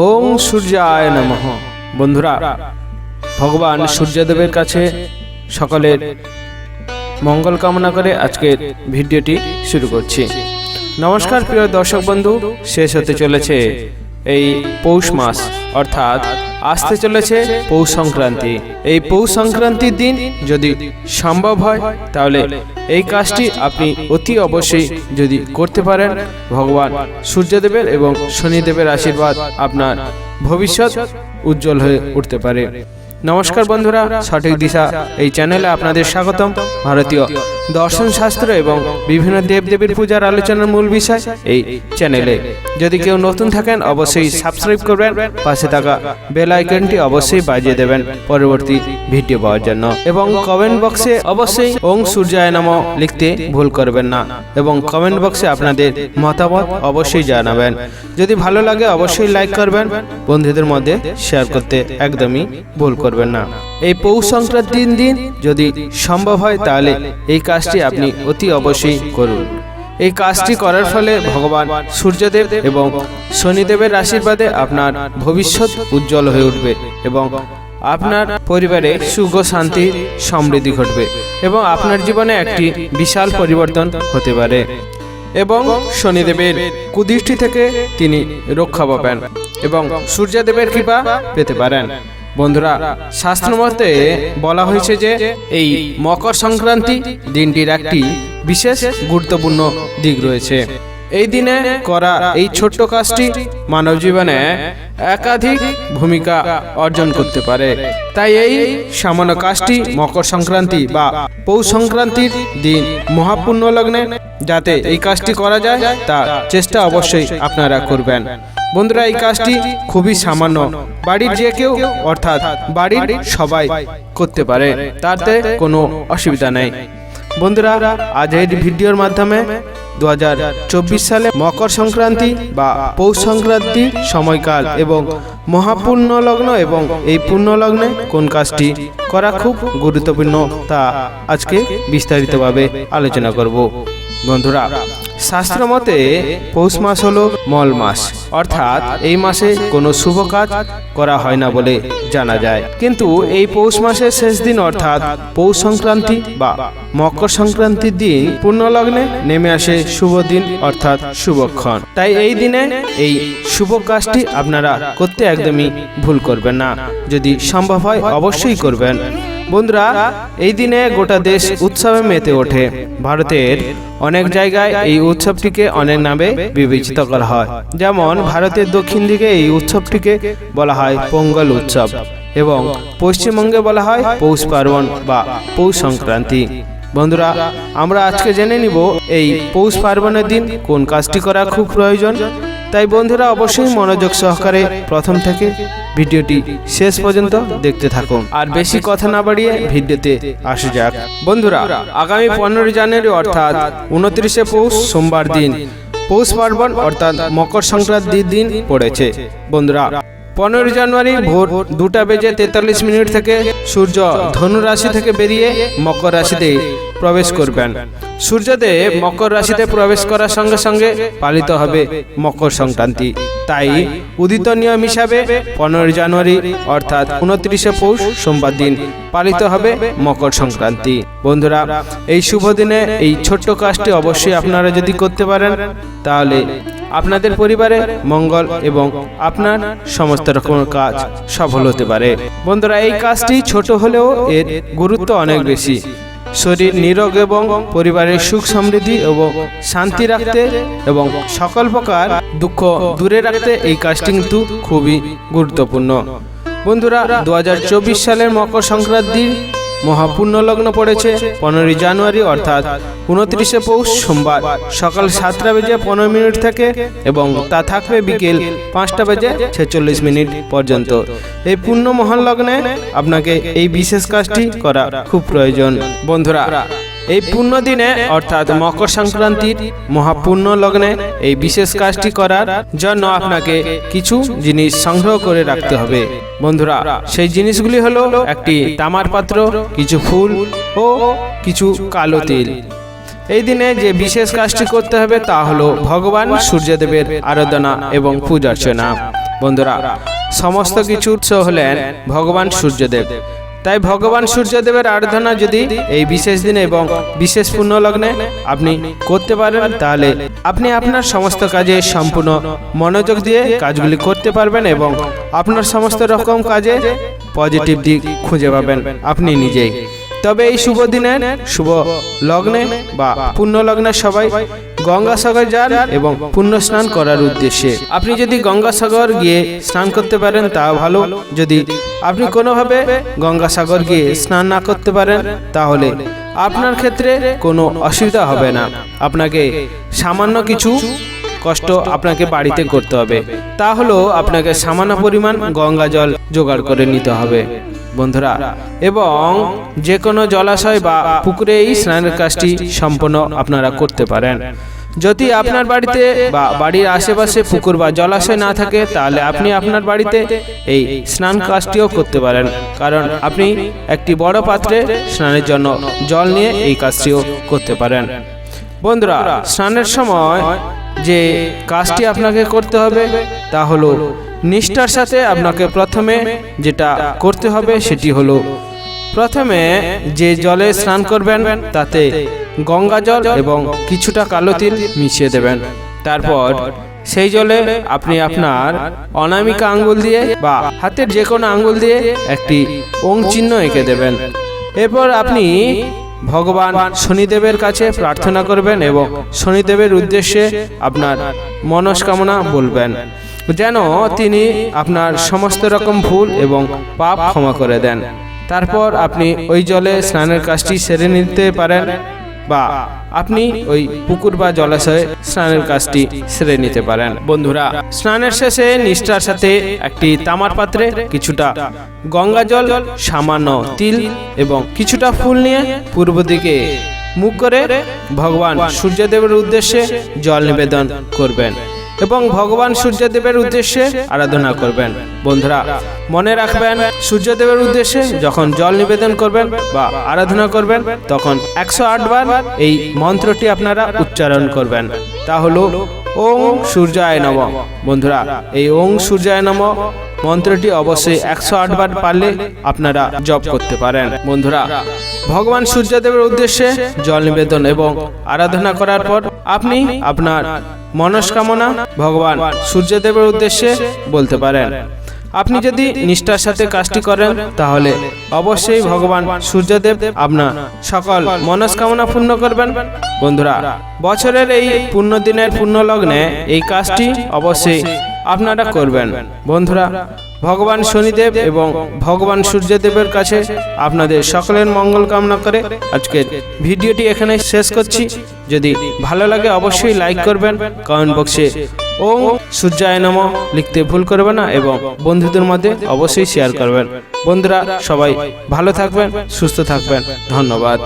ওং সূর্যায় নমঃ। বন্ধুরা, ভগবান সূর্যদেবের কাছে সকলের মঙ্গল কামনা করে আজকের ভিডিওটি শুরু করছি। নমস্কার প্রিয় দর্শক বন্ধু, শেষ হতে চলেছে এই পৌষ মাস, অর্থাৎ আসতে চলেছে পৌষ সংক্রান্তি এই পৌষ সংক্রান্তির দিন যদি সম্ভব হয়, তাহলে এই কাজটি আপনি অতি অবশ্যই যদি করতে পারেন। ভগবান সূর্যদেবের এবং শনিদেবের আশীর্বাদ আপনার ভবিষ্যৎ উজ্জ্বল হয়ে উঠতে পারে। নমস্কার বন্ধুরা, সঠিক দিশা এই চ্যানেলে আপনাদের স্বাগতম। ভারতীয় দর্শন শাস্ত্র এবং বিভিন্ন দেবদেবীর পূজার আলোচনার মূল বিষয় এই চ্যানেলে। যদি কেউ নতুন থাকেন, অবশ্যই সাবস্ক্রাইব করবেন। পাশে থাকা বেল আইকনটি অবশ্যই বাজিয়ে দেবেন পরবর্তী ভিডিও পাওয়ার জন্য। এবং কমেন্ট বক্সে অবশ্যই ওং সূর্যায় নাম লিখতে ভুল করবেন না। এবং কমেন্ট বক্সে আপনাদের মতামত অবশ্যই জানাবেন। যদি ভালো লাগে, অবশ্যই লাইক করবেন। বন্ধুদের মধ্যে শেয়ার করতে একদমই ভুল করবেন না। এই পৌষ সংক্রান্তির দিন যদি সম্ভব হয় তাহলে এই কাজটি আপনি অতি অবশ্যই করুন। এই কাজটি করার ফলে ভগবান সূর্যদেব এবং শনিদেবের আশীর্বাদে আপনার ভবিষ্যৎ উজ্জ্বল হয়ে উঠবে এবং আপনার পরিবারে সুখ শান্তি সমৃদ্ধি ঘটবে এবং আপনার জীবনে একটি বিশাল পরিবর্তন হতে পারে এবং শনিদেবের কুদৃষ্টি থেকে তিনি রক্ষা পাবেন এবং সূর্যদেবের কৃপা পেতে পারেন। বন্ধুরা শাস্ত্র মতে বলা হয়েছে যে এই মকর সংক্রান্তি দিনটির একটি বিশেষ গুরুত্বপূর্ণ দিক রয়েছে। এই দিনে করা এই ছোট্ট কাজটি মানব জীবনে একাধিক ভূমিকা অর্জন করতে পারে। তাই এই সামান্য কাজটি মকর সংক্রান্তি বা পৌষ সংক্রান্তির দিন মহাপুণ্য লগ্নে যাতে এই কাজটি করা যায় তা চেষ্টা অবশ্যই আপনারা করবেন। বন্ধুরা, এই কাজটি খুবই সামান্য। বাড়ির যে কেউ, অর্থাৎ বাড়ির সবাই করতে পারে। তাতে কোনো অসুবিধা নেই। বন্ধুরা, আজ এই ভিডিওর মাধ্যমে দু হাজার চব্বিশ সালে মকর সংক্রান্তি বা পৌষ সংক্রান্তি সময়কাল এবং মহাপূর্ণ লগ্ন এবং এই পূর্ণ লগ্নে কোন কাজটি করা খুব গুরুত্বপূর্ণ তা আজকে বিস্তারিতভাবে আলোচনা করব। বন্ধুরা শাস্ত্র মতে, পৌষ মাস হলো মল মাস। অর্থাৎ এই মাসে কোনো শুভ কাজ করা হয় না বলে জানা যায়। কিন্তু এই পৌষ মাসের শেষ দিন অর্থাৎ পৌষ সংক্রান্তি বা মকর সংক্রান্তির দিন পূর্ণলগ্নে নেমে আসে শুভ দিন অর্থাৎ শুভক্ষণ। তাই এই দিনে এই শুভ কাজটি আপনারা করতে একদমই ভুল করবেন না। যদি সম্ভব হয় অবশ্যই করবেন। বন্ধুরা, এই দিনে গোটা দেশ উৎসবে মেতে ওঠে। ভারতের অনেক জায়গায় এই উৎসবটিকে অনেক নামে বিবেচিত করা হয়। যেমন ভারতের দক্ষিণ দিকে এই উৎসবটিকে বলা হয় পোঙ্গল উৎসব এবং পশ্চিমবঙ্গে বলা হয় পৌষ পার্বণ বা পৌষ সংক্রান্তি। বন্ধুরা, আমরা আজকে জেনে নিব এই পৌষ পার্বণের দিন কোন কাজটি করা খুব প্রয়োজন তাই বন্ধুরা অবশ্যই মনোযোগ সহকারে প্রথম থেকে ভিডিওটি শেষ পর্যন্ত দেখতে থাকুন। আর বেশি কথা না বাড়িয়ে ভিডিওতে আসা যাক। বন্ধুরা, আগামী পনেরোই জানুয়ারি অর্থাৎ উনত্রিশে পৌষ সোমবার দিন। পৌষ পার্বণ অর্থাৎ মকর সংক্রান্তির দিন পড়েছে। বন্ধুরা পনেরোই জানুয়ারি ভোর দুটা বেজে তেতাল্লিশ মিনিট থেকে সূর্য ধনু রাশি থেকে বেরিয়ে মকর রাশিতে প্রবেশ করবেন। সূর্যদেব মকর রাশিতে প্রবেশ করার সঙ্গে সঙ্গে পালিত হবে মকর সংক্রান্তি। তাই উদিত নিয়ম হিসাবে পনেরোই জানুয়ারি অর্থাৎ উনত্রিশে পৌষ সোমবার দিন পালিত হবে মকর সংক্রান্তি। বন্ধুরা, এই শুভ দিনে এই ছোট্ট কাজটি অবশ্যই আপনারা যদি করতে পারেন, তাহলে আপনাদের পরিবারে মঙ্গল এবং আপনার সমস্ত রকম কাজ সফল হতে পারে। বন্ধুরা, এই কাজটি ছোট হলেও এর গুরুত্ব অনেক বেশি। শরীর নিরোগ এবং পরিবারের সুখ সমৃদ্ধি এবং শান্তি রাখতে এবং সকল প্রকার দুঃখ দূরে রাখতে এই কাজটি কিন্তু খুবই গুরুত্বপূর্ণ। বন্ধুরা দু হাজার চব্বিশ সালের মকর সংক্রান্তির মহাপূর্ণ লগ্ন পড়েছে পনেরোই জানুয়ারি, অর্থাৎ উনত্রিশে পৌষ সোমবার। সকাল সাতটা বেজে পনেরো মিনিট থেকে এবং তা থাকবে বিকেল পাঁচটা বেজে ছেচল্লিশ মিনিট পর্যন্ত। এই পূর্ণ মহান লগ্নে আপনাকে এই বিশেষ কাজটি করা খুব প্রয়োজন। বন্ধুরা এই পূর্ণ দিনে অর্থাৎ মকর সংক্রান্তির মহাপূর্ণ লগ্নে এই বিশেষ কাজটি করার জন্য আপনাকে কিছু জিনিস সংগ্রহ করে রাখতে হবে। বন্ধুরা, সেই জিনিসগুলি হলো একটি তামার পাত্র, কিছু ফুল ও কিছু কালো তেল। এই দিনে যে বিশেষ কাজটি করতে হবে তা হলো ভগবান সূর্যদেবের আরাধনা এবং পূজা অর্চনা বন্ধুরা, সমস্ত কিছু উৎস হলেন ভগবান সূর্যদেব। তাই ভগবান সূর্যদেবের আরাধনা যদি এই বিশেষ দিনে এবং বিশেষ পূর্ণ লগ্নে আপনি করতে পারেন, তাহলে আপনি আপনার সমস্ত কাজে সম্পূর্ণ মনোযোগ দিয়ে কাজগুলি করতে পারবেন এবং আপনার সমস্ত রকম কাজে পজিটিভ দিক খুঁজে পাবেন আপনি নিজেই। তবে এই শুভ দিনে শুভ লগ্নে বা পূর্ণ লগ্নে সবাই গঙ্গাসাগর যান এবং পুণ্য স্নান করার উদ্দেশ্যে। আপনি যদি গঙ্গাসাগর গিয়ে স্নান করতে পারেন তা ভালো। যদি আপনি কোনোভাবে গঙ্গাসাগর গিয়ে স্নান না করতে পারেন, তাহলে আপনার ক্ষেত্রে কোনো অসুবিধা হবে না। আপনাকে সামান্য কিছু কষ্ট আপনাকে বাড়িতে করতে হবে। তা হলো আপনাকে সামান্য পরিমাণ গঙ্গা জল জোগাড় করে নিতে হবে। বন্ধুরা, এবং যে কোনো জলাশয় বা পুকুরে এই স্নানের কাজটি সম্পন্ন আপনারা করতে পারেন। যদি আপনার বাড়িতে বা বাড়ির আশেপাশে পুকুর বা জলাশয় না থাকে, তাহলে আপনি আপনার বাড়িতে এই স্নান কাজটিও করতে পারেন। কারণ আপনি একটি বড় পাত্রে স্নানের জন্য জল নিয়ে এই কাজটিও করতে পারেন। বন্ধুরা, স্নানের সময় যে কাজটি আপনাকে করতে হবে, তা হলো নিষ্ঠার সাথে আপনাকে প্রথমে যেটা করতে হবে সেটি হলো, প্রথমে যে জলে স্নান করবেন, তাতে গঙ্গা জল এবং কিছুটা কালো তিল মিশিয়ে দেবেন। তারপর সেই জলে আপনি আপনার অনামিকা আঙ্গুল দিয়ে বা হাতের যে কোনো আঙ্গুল দিয়ে একটি ওং চিহ্ন এঁকে দেবেন। এরপর আপনি ভগবান শনিদেবের কাছে প্রার্থনা করবেন এবং শনিদেবের উদ্দেশ্যে আপনার মনস্কামনা বলবেন। যেন তিনি আপনার সমস্ত রকম ভুল এবং পাপ ক্ষমা করে দেন। তারপর আপনি ওই জলে স্নানের কাজটি সেরে নিতে পারেন বা আপনি ওই পুকুর বা জলাশয়ে স্নানের কাজটি সেরে নিতে পারেন। বন্ধুরা স্নানের শেষে নিষ্ঠার সাথে একটি তামার পাত্রে কিছুটা গঙ্গা জল সামান্য তিল এবং কিছুটা ফুল নিয়ে পূর্ব দিকে মুখ করে ভগবান সূর্যদেবের উদ্দেশ্যে জল নিবেদন করবেন। এবং ভগবান সূর্যদেবের উদ্দেশ্যে আরাধনা করবেন। বন্ধুরা, মনে রাখবেন, সূর্যদেবের উদ্দেশ্যে যখন জল নিবেদন করবেন বা আরাধনা করবেন, তখন একশো বার এই মন্ত্রটি আপনারা উচ্চারণ করবেন। তা হলো, ওং সূর্যায় নম। বন্ধুরা, এই ওং সূর্যায় নম মন্ত্রটি অবশ্যই একশো আট বার পারলে আপনারা জপ করতে পারেন। বন্ধুরা, ভগবান সূর্যদেবের উদ্দেশ্যে জল নিবেদন এবং আরাধনা করার পর আপনি আপনার মনস্কামনা ভগবান সূর্যদেবের উদ্দেশ্যে বলতে পারেন। আপনি যদি নিষ্ঠার সাথে কাজটি করেন, তাহলে অবশ্যই ভগবান সূর্যদেব আপনার সকল মনস্কামনা পূর্ণ করবেন। বন্ধুরা, বছরের এই পূর্ণ দিনের পূর্ণ লগ্নে এই কাজটি অবশ্যই আপনারা করবেন। বন্ধুরা, ভগবান শনিদেব এবং ভগবান সূর্যদেবের কাছে আপনাদের সকলের মঙ্গল কামনা করে আজকের ভিডিওটি এখানে শেষ করছি। যদি ভালো লাগে অবশ্যই লাইক করবেন কমেন্ট বক্সে ওম সূর্যায় নম লিখতে ভুল করবে না এবং বন্ধুদের মধ্যে অবশ্যই শেয়ার করবেন। বন্ধুরা সবাই ভালো থাকবেন, সুস্থ থাকবেন। ধন্যবাদ।